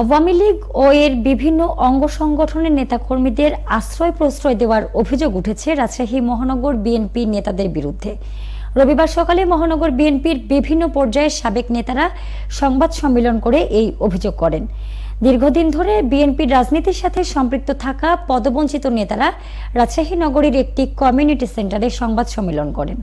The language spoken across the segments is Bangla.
আওয়ামী লীগ ও এর বিভিন্ন অঙ্গ সংগঠনের নেতাকর্মীদের আশ্রয় প্রশ্রয় দেওয়ার অভিযোগ উঠেছে রাজশাহী মহানগর বিএনপি নেতাদের বিরুদ্ধে। রবিবার সকালে মহানগর বিএনপির বিভিন্ন পর্যায়ের সাবেক নেতারা সংবাদ সম্মেলন করে এই অভিযোগ করেন। দীর্ঘদিন ধরে বিএনপির রাজনীতির সাথে সম্পৃক্ত থাকা পদবঞ্চিত নেতারা রাজশাহী নগরীর একটি কমিউনিটি সেন্টারে সংবাদ সম্মেলন করেন।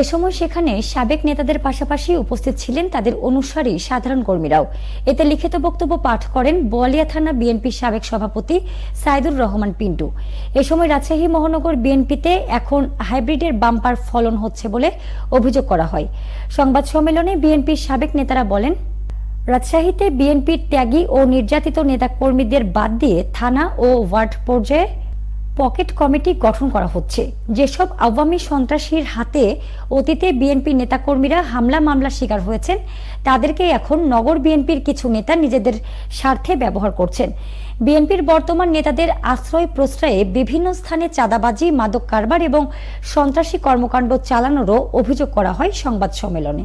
এ সময় সেখানে সাবেক নেতাদের পাশাপাশি উপস্থিত ছিলেন তাদের অনুসারী সাধারণ কর্মীরাও। এতে লিখিত বক্তব্য পাঠ করেন বোয়ালিয়া থানা বিএনপির সাবেক সভাপতি সাইদুর রহমান পিন্টু। এ সময় রাজশাহী মহানগর বিএনপিতে এখন হাইব্রিডের বাম্পার ফলন হচ্ছে বলে অভিযোগ করা হয়। সংবাদ সম্মেলনে বিএনপির সাবেক নেতারা বলেন, রাজশাহীতে বিএনপির ত্যাগী ও নির্যাতিত নেতাকর্মীদের বাদ দিয়ে থানা ও ওয়ার্ড পর্যায়ে পকেট কমিটি গঠন করা হচ্ছে। যেসব আওয়ামী সন্ত্রাসীর হাতে অতীতে বিএনপি নেতাকর্মীরা হামলা মামলার শিকার হয়েছেন, তাদেরকে এখন নগর বিএনপির কিছু নেতা নিজেদের স্বার্থে ব্যবহার করছেন। বিএনপির বর্তমান নেতাদের আশ্রয় প্রশ্রয়ে বিভিন্ন স্থানে চাঁদাবাজি, মাদক কারবার এবং সন্ত্রাসী কর্মকাণ্ড চালানোরও অভিযোগ করা হয় সংবাদ সম্মেলনে।